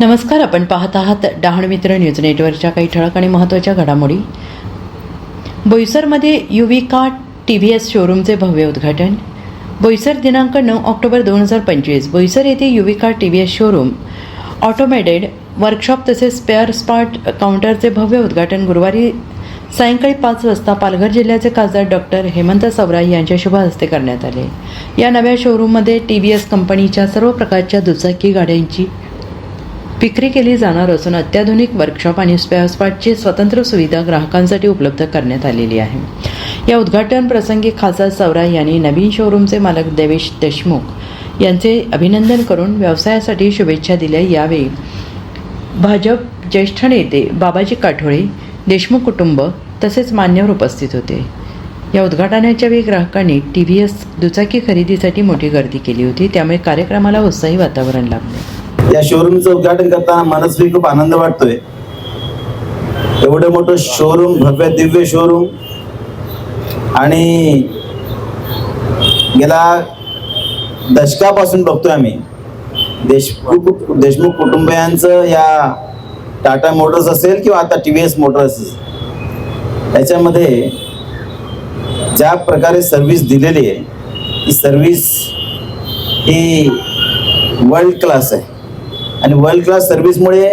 नमस्कार आपण पाहत आहात डहाण मित्र न्यूज नेटवर्कच्या काही ठळक आणि महत्त्वाच्या घडामोडी. बोईसरमध्ये युविका टी व्ही एस शोरूमचे भव्य उद्घाटन. बोईसर दिनांक नऊ ऑक्टोबर दोन हजार पंचवीस बोईसर येथे Yuvika T V S showroom automated workshop तसेच स्पेअर स्पार्ट काउंटरचे भव्य उद्घाटन गुरुवारी सायंकाळी पाच वाजता पालघर जिल्ह्याचे खासदार डॉक्टर हेमंत सवराई यांच्या शुभ हस्ते करण्यात आले. या नव्या शोरूममध्ये टी व्ही एस कंपनीच्या सर्व प्रकारच्या दुचाकी गाड्यांची विक्री केली जाणार असून अत्याधुनिक वर्कशॉप आणि स्पेअरपार्टची स्वतंत्र सुविधा ग्राहकांसाठी उपलब्ध करण्यात आलेली आहे. या उद्घाटन प्रसंगी खासदार सवराई यांनी नवीन शोरूमचे मालक देवेश देशमुख यांचे अभिनंदन करून व्यवसायासाठी शुभेच्छा दिल्या. यावेळी भाजप ज्येष्ठ नेते बाबाजी काठोळे देशमुख कुटुंब तसेच मान्यवर उपस्थित होते. या उद्घाटनाच्या वेळी ग्राहकांनी टी व्ही एस दुचाकी खरेदीसाठी मोठी गर्दी केली होती. त्यामुळे कार्यक्रमाला उत्साही वातावरण लाभले. या शोरूमचं उद्घाटन करताना मनस्वी खूप आनंद वाटतोय. एवढं मोठं शोरूम भव्य दिव्य शोरूम आणि गेल्या दशकापासून बघतोय आम्ही. देशमुख देशमुख कुटुंबियांचं या टाटा मोटर्स असेल किंवा आता टी व्ही एस मोटर्स याच्यामध्ये ज्या प्रकारे सर्व्हिस दिलेली आहे ही सर्व्हिस ही वर्ल्ड क्लास आहे. आणि वर्ल्ड क्लास सर्व्हिसमुळे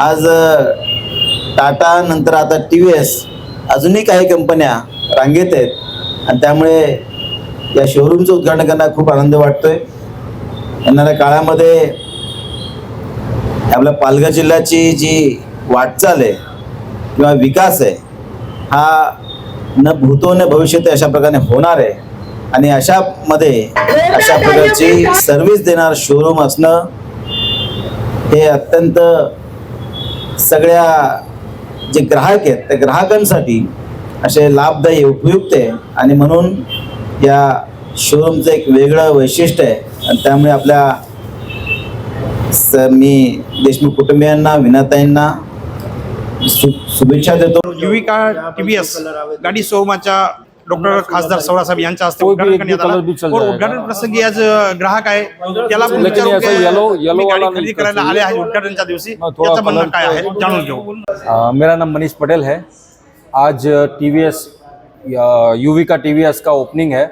आज टाटा नंतर आता टी व्ही एस अजूनही काही कंपन्या रांगेत आहेत. आणि त्यामुळे या शोरूमचं उद्घाटन करण्यात खूप आनंद वाटतोय. येणाऱ्या काळामध्ये आपल्या पालघर जिल्ह्याची जी वाटचाल आहे किंवा विकास आहे हा न भूतो न ते अशा प्रकारे होणार आहे. आणि अशामध्ये अशा प्रकारची सर्व्हिस देणार शोरूम असणं हे अत्यंत सगळ्या जे ग्राहक आहेत त्या ग्राहकांसाठी असे लाभदायी उपयुक्त आहे. आणि म्हणून या शोरूमचं एक वेगळं वैशिष्ट्य आहे. आणि त्यामुळे आपल्या स मी देशमुख कुटुंबियांना विनाताईंना शुभेच्छा देतो. युविका टीव्हीएस गाडी शोरूमाच्या डॉक्टर खासदार सवरासाहेब यांच्या हस्ते उद्घाटन करण्यात आलं. और उद्घाटन प्रसंगी आज ग्राहक आहे. त्याला आपण विचारू की yellow गाडी खरेदी करायला आले आहे उद्घाटनच्या दिवसी हाँ, त्याचं म्हणणं काय आहे? जाणून घेऊ. मेरा नाम मनीष पटेल है. आज टी वी एस यूवी का टी वी एस का ओपनिंग है.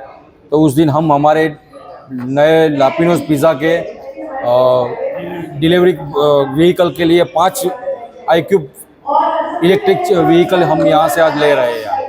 तो उस दिन हम हमारे नए लापिनोस पिज़्ज़ा के डिलीवरी व्हीकल के लिए पाँच आई क्यूब इलेक्ट्रिक व्हीकल हम यहाँ से आज ले रहे हैं